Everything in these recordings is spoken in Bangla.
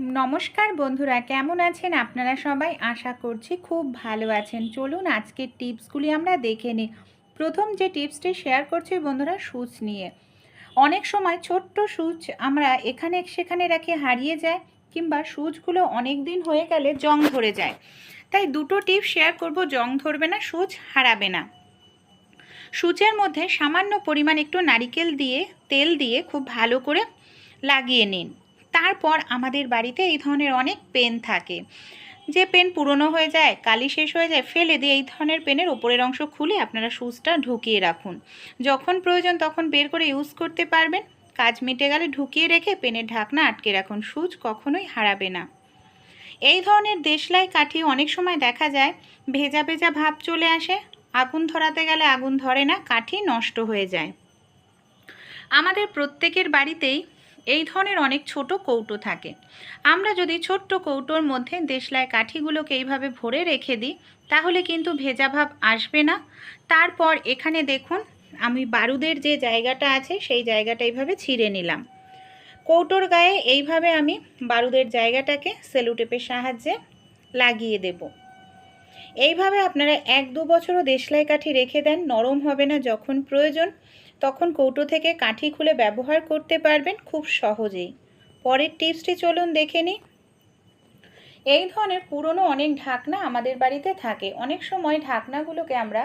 নমস্কার বন্ধুরা, কেমন আছেন আপনারা সবাই? আশা করছি খুব ভালো আছেন। চলুন আজকের টিপসগুলি আমরা দেখে নিই। প্রথম যে টিপসটি শেয়ার করছি বন্ধুরা, সুচ নিয়ে। অনেক সময় ছোট্ট সুচ আমরা এখানে সেখানে রাখে হারিয়ে যায় কিংবা সুচগুলো অনেক দিন হয়ে গেলে জং ধরে যায়। তাই দুটো টিপস শেয়ার করব, জং ধরবে না, সুচ হারাবে না। সুচের মধ্যে সামান্য পরিমাণ একটু নারিকেল দিয়ে, তেল দিয়ে খুব ভালো করে লাগিয়ে নিন। তারপর আমাদের বাড়িতে এই ধরনের অনেক পেন থাকে। যে পেন পুরনো হয়ে যায়, কালি শেষ হয়ে যায়, ফেলে দিয়ে এই ধরনের পেনের ওপরের অংশ খুলে আপনারা সুচটা ঢুকিয়ে রাখুন। যখন প্রয়োজন তখন বের করে ইউজ করতে পারবেন। কাজ মিটে গেলে ঢুকিয়ে রেখে পেনের ঢাকনা আটকে রাখুন, সুচ কখনোই হারাবে না। এই ধরনের দেশলাই কাঠি অনেক সময় দেখা যায়, ভেজা ভেজা ভাব চলে আসে, আগুন ধরাতে গেলে আগুন ধরে না, কাঠি নষ্ট হয়ে যায়। আমাদের প্রত্যেকের বাড়িতেই এই ধরনের অনেক ছোট কৌটো থাকে। আমরা যদি ছোট্ট কৌটোর মধ্যে দেশলাই কাঠিগুলোকে এইভাবে ভরে রেখে দিই, তাহলে কিন্তু ভেজা ভাব আসবে না। তারপর এখানে দেখুন, আমি বারুদের যে জায়গাটা আছে, সেই জায়গাটা এইভাবে ছিঁড়ে নিলাম। কৌটোর গায়ে এইভাবে আমি বারুদের জায়গাটাকে সেলুটেপের সাহায্যে লাগিয়ে দেব। এইভাবে আপনারা এক দু বছরও দেশলাই কাঠি রেখে দেন, নরম হবে না যখন প্রয়োজন। তখন কৌটো থেকে কাঠি খুলে ব্যবহার করতে পারবেন খুব সহজেই। পরের টিপসটি চলুন দেখে নিই। এই ধরনের পুরনো অনেক ঢাকনা আমাদের বাড়িতে থাকে। অনেক সময় ঢাকনাগুলোকে আমরা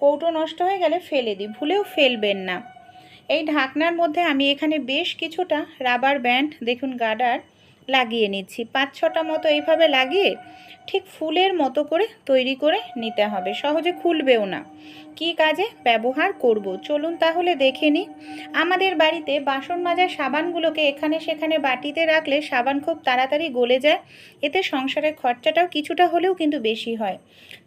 কৌটো নষ্ট হয়ে গেলে ফেলে দিই, ভুলেও ফেলবেন না। এই ঢাকনার মধ্যে আমি এখানে বেশ কিছুটা রাবার ব্যান্ড, দেখুন গার্ডার লাগিয়ে নিচ্ছি। পাঁচ ছটা মতো এইভাবে লাগিয়ে ঠিক ফুলের মতো করে তৈরি করে নিতে হবে। সহজে খুলবেও না। কি কাজে ব্যবহার করব? চলুন তাহলে দেখে নিই। আমাদের বাড়িতে বাসন মাজার সাবানগুলোকে এখানে সেখানে বাটিতে রাখলে সাবান খুব তাড়াতাড়ি গলে যায়। এতে সংসারের খরচাটাও কিছুটা হলেও কিন্তু বেশি হয়।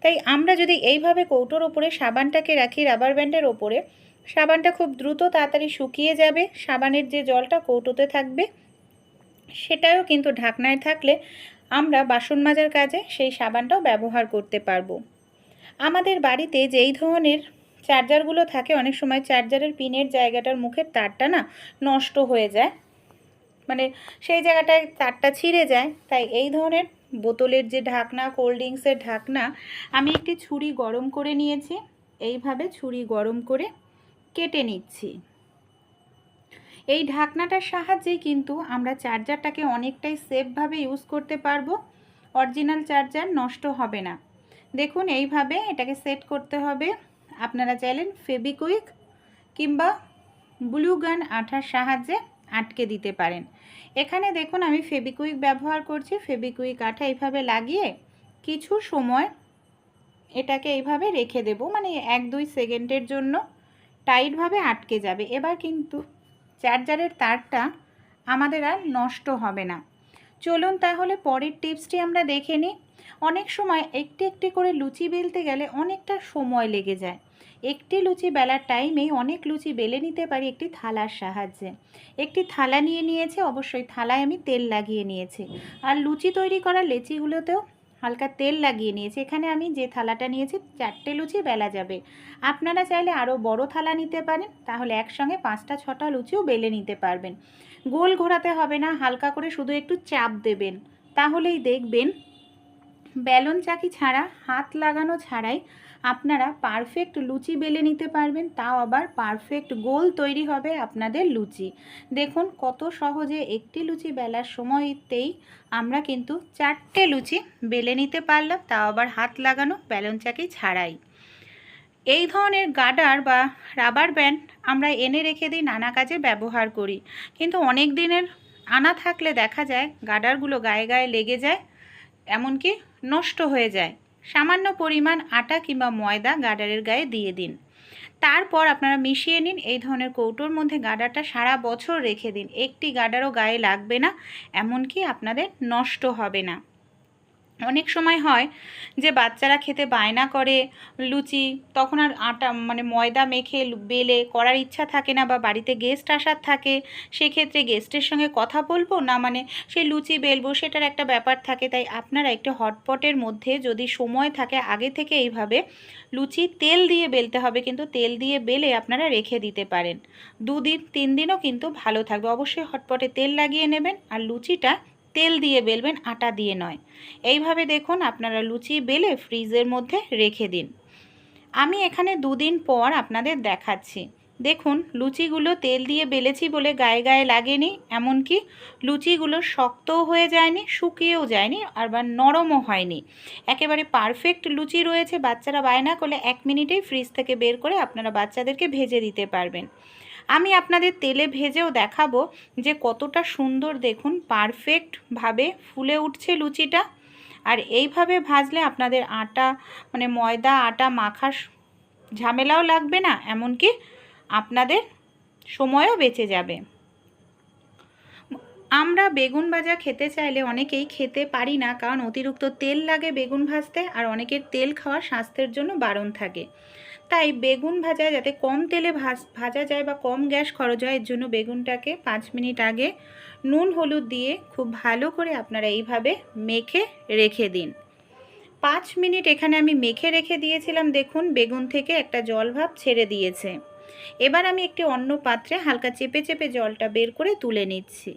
তাই আমরা যদি এইভাবে কৌটোর ওপরে সাবানটাকে রাখি, রাবার ব্যান্ডের ওপরে, সাবানটা খুব দ্রুত তাড়াতাড়ি শুকিয়ে যাবে। সাবানের যে জলটা কৌটোতে থাকবে সেটাও কিন্তু ঢাকনায় থাকলে আমরা বাসন মাজার কাজে সেই সাবানটাও ব্যবহার করতে পারব। আমাদের বাড়িতে যেই ধরনের চার্জারগুলো থাকে, অনেক সময় চার্জারের পিনের জায়গাটার মুখের তারটা না নষ্ট হয়ে যায়। মানে সেই জায়গাটায় তারটা ছিঁড়ে যায়। তাই এই ধরনের বোতলের যে ঢাকনা, কোল্ড ড্রিঙ্কসের ঢাকনা, আমি একটি ছুরি গরম করে নিয়েছি। এইভাবে ছুরি গরম করে কেটে নিচ্ছি। এই ঢাকনাটার সাহায্যেই কিন্তু আমরা চার্জারটাকে অনেকটাই সেফভাবে ইউজ করতে পারব। অরিজিনাল চার্জার নষ্ট হবে না। দেখুন, এইভাবে এটাকে সেট করতে হবে। আপনারা চাইলেন ফেবিকুইক কিংবা ব্লু গান আঠার সাহায্যে আটকে দিতে পারেন। এখানে দেখুন, আমি ফেবিকুইক ব্যবহার করছি। ফেবিকুইক আঠা এইভাবে লাগিয়ে কিছু সময় এটাকে এইভাবে রেখে দেব। মানে এক দুই সেকেন্ডের জন্য টাইটভাবে আটকে যাবে। এবার কিন্তু চার্জারের তারটা আমাদের আর নষ্ট হবে না। চলুন তাহলে পরের টিপসটি আমরা দেখে নিই। অনেক সময় একটি একটি করে লুচি বেলতে গেলে অনেকটা সময় লেগে যায়। একটি লুচি বেলার টাইমেই অনেক লুচি বেলে নিতে পারি একটি থালার সাহায্যে। একটি থালা নিয়ে নিয়েছে, অবশ্যই থালায় আমি তেল লাগিয়ে নিয়েছি। আর লুচি তৈরি করা লেচিগুলোতেও হালকা তেল লাগিয়ে নিয়েছি। এখানে আমি যে থালাটা নিয়েছি, চারটে লুচি, বেলা যাবে। আপনারা চাইলে আরও বড় থালা নিতে পারেন, তাহলে একসঙ্গে পাঁচটা, ছটা লুচিও বেলে নিতে পারবেন। গোল ঘোরাতে হবে না, হালকা করে শুধু একটু চাপ দেবেন। তাহলেই দেখবেন, বেলন চাকি ছাড়া, হাত লাগানো ছাড়াই আপনারা পারফেক্ট লুচি বেলে নিতে পারবেন, তাও আবার পারফেক্ট গোল তৈরি হবে আপনাদের লুচি। দেখুন কত সহজে একটি লুচি বেলার সময়তেই আমরা কিন্তু চারটে লুচি বেলে নিতে পারলাম, তাও আবার হাত লাগানো ব্যালন চাকি ছাড়াই। এই ধরনের গার্ডার বা রাবার ব্যান্ড আমরা এনে রেখে দিই, নানা কাজে ব্যবহার করি। কিন্তু অনেক দিনের আনা থাকলে দেখা যায় গার্ডারগুলো গায়ে গায়ে লেগে যায়, এমনকি নষ্ট হয়ে যায়। সামান্য পরিমাণ আটা কিংবা ময়দা গাডারের গায়ে দিয়ে দিন। তারপর আপনারা মিশিয়ে নিন এই ধরনের কৌটোর মধ্যে গাডারটা সারা বছর রেখে দিন। একটি গাডারও গায়ে লাগবে না, এমনকি আপনাদের নষ্ট হবে না। অনেক সময় হয় যে বাচ্চারা খেতে বায়না করে, লুচি, তখন আর আটা মানে ময়দা মেখে বেলে করার ইচ্ছা থাকে না বা বাড়িতে গেস্ট আসার থাকে, সেক্ষেত্রে গেস্টের সঙ্গে কথা বলব? না মানে সে লুচি বেলবো, সেটার একটা ব্যাপার থাকে। তাই আপনারা একটু হটপটের মধ্যে যদি সময় থাকে, আগে থেকে এইভাবে লুচি তেল দিয়ে বেলতে হবে, কিন্তু তেল দিয়ে বেলে আপনারা রেখে দিতে পারেন। দুদিন, তিন দিনও কিন্তু ভালো থাকবে। অবশ্যই হটপটে তেল লাগিয়ে নেবেন, আর লুচিটা তেল দিয়ে বেলবেন, আটা দিয়ে নয়। এইভাবে দেখুন আপনারা লুচি বেলে ফ্রিজের মধ্যে রেখে দিন। আমি এখানে দুদিন পর আপনাদের দেখাচ্ছি। দেখুন, লুচিগুলো তেল দিয়ে বেলেছি বলে গায়ে গায়ে লাগেনি, এমনকি লুচিগুলো শক্তও হয়ে যায়নি, শুকিয়েও যায়নি, আবার নরমও হয়নি। একেবারে পারফেক্ট লুচি রয়েছে, বাচ্চারা বায়না করলে এক মিনিটেই ফ্রিজ থেকে বের করে আপনারা বাচ্চাদেরকে ভেজে দিতে পারবেন। আমি আপনাদের তেলে ভেজেও দেখাবো যে কতটা সুন্দর দেখুন পারফেক্টভাবে ফুলে উঠছে লুচিটা। আর এইভাবে ভাজলে আপনাদের আটা মানে ময়দা, আটা মাখার ঝামেলাও লাগবে না, এমনকি আপনাদের সময়ও বেঁচে যাবে। আমরা বেগুন ভাজা খেতে চাইলে অনেকেই খেতে পারি না, কারণ অতিরিক্ত তেল লাগে বেগুন ভাজতে, আর অনেকের তেল খাওয়া স্বাস্থ্যের জন্য বারণ থাকে। তাই বেগুন ভাজা যাতে কম তেলে ভাজ যায় বা কম গ্যাস খরচ হয়, এর জন্য বেগুনটাকে পাঁচ মিনিট আগে নুন, হলুদ দিয়ে খুব ভালো করে আপনারা এইভাবে মেখে রেখে দিন। পাঁচ মিনিট এখানে আমি মেখে রেখে দিয়েছিলাম, দেখুন বেগুন থেকে একটা জল ভাব ছেড়ে দিয়েছে। এবার আমি একটি অন্য পাত্রে হালকা চেপে চেপে জলটা বের করে তুলে নিচ্ছি।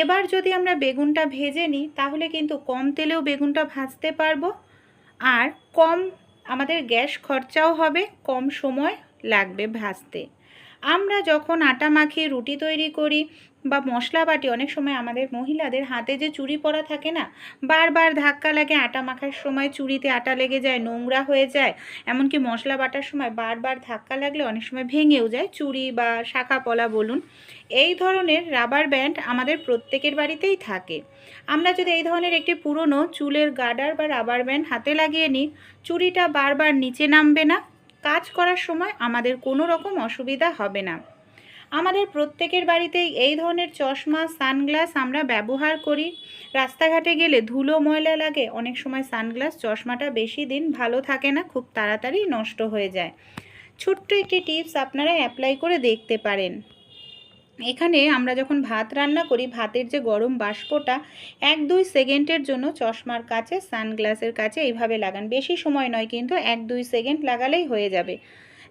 এবার যদি আমরা বেগুনটা ভেজে নিই, তাহলে কিন্তু কম তেলেও বেগুনটা ভাজতে পারব। আর কম আমাদের গ্যাস খরচাও হবে, কম সময় লাগবে ভাজতে আমরা যখন আটা মাখিয়ে রুটি তৈরি করি বা মশলা বাটি, অনেক সময় আমাদের মহিলাদের হাতে যে চুড়ি পরা থাকে না, বারবার ধাক্কা লাগে, আটা মাখার সময় চুড়িতে আটা লেগে যায়, নোংরা হয়ে যায়, এমনকি মশলা বাটার সময় বারবার ধাক্কা লাগলে অনেক সময় ভেঙেও যায় চুড়ি বা শাখা পলা বলুন। এই ধরনের রাবার ব্যান্ড আমাদের প্রত্যেকের বাড়িতেই থাকে। আমরা যদি এই ধরনের একটি পুরনো চুলের গার্ডার বা রাবার ব্যান্ড হাতে লাগিয়ে নিই চুড়িটা বারবার নিচে নামবে না, কাজ করার সময় আমাদের কোনো রকম অসুবিধা হবে না। আমাদের প্রত্যেকের বাড়িতেই এই ধরনের চশমা, সানগ্লাস আমরা ব্যবহার করি। রাস্তাঘাটে গেলে ধুলো, ময়লা লাগে, অনেক সময় সানগ্লাস চশমাটা বেশি দিন ভালো থাকে না, খুব তাড়াতাড়ি নষ্ট হয়ে যায়। ছোট্ট একটি টিপস আপনারা অ্যাপ্লাই করে দেখতে পারেন। এখানে আমরা যখন ভাত রান্না করি, ভাতের যে গরম বাষ্পটা, এক দুই সেকেন্ডের জন্য চশমার কাছে, সানগ্লাসের কাছে এইভাবে লাগান। বেশি সময় নয়, কিন্তু এক দুই সেকেন্ড লাগালেই হয়ে যাবে।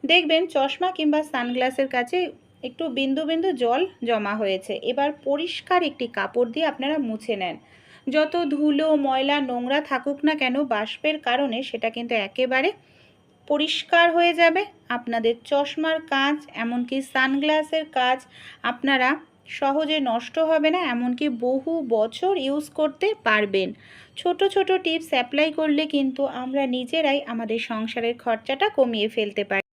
দেখবেন চশমা কিংবা সানগ্লাসের কাছে একটু বিন্দু বিন্দু জল জমা হয়েছে। এবার পরিষ্কার একটি কাপড় দিয়ে আপনারা মুছে নেন। যত ধুলো, ময়লা, নোংরা থাকুক না কেন, বাষ্পের কারণে সেটা কিন্তু একেবারে পরিষ্কার হয়ে যাবে। আপনাদের চশমার কাজ এমনকি সানগ্লাসের কাজ আপনারা সহজে নষ্ট হবে না, এমনকি বহু বছর ইউজ করতে পারবেন। ছোট ছোট টিপস অ্যাপ্লাই করলে কিন্তু আমরা নিজেরাই আমাদের সংসারের খরচাটা কমিয়ে ফেলতে পারি।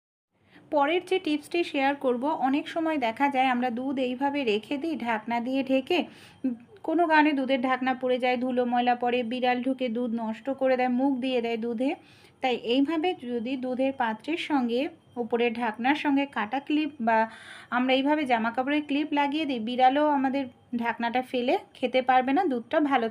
পরের যে টিপসটি শেয়ার করব, অনেক সময় দেখা যায় আমরা দুধ এইভাবে রেখে দিই, ঢাকনা দিয়ে ঢেকে কোনো কারণে দুধের ঢাকনা পড়ে যায়, ধুলো ময়লা পড়ে, বিড়াল ঢুকে দুধ নষ্ট করে দেয়, মুখ দিয়ে দেয় দুধে। তাই এইভাবে যদি দুধের পাত্রের সঙ্গে, উপরের ঢাকনার সঙ্গে কাটা ক্লিপ বা আমরা এইভাবে জামা কাপড়ের ক্লিপ লাগিয়ে দিই, বিড়ালও আমাদের ঢাকনাটা ফেলে খেতে পারবে না, দুধটা ভালো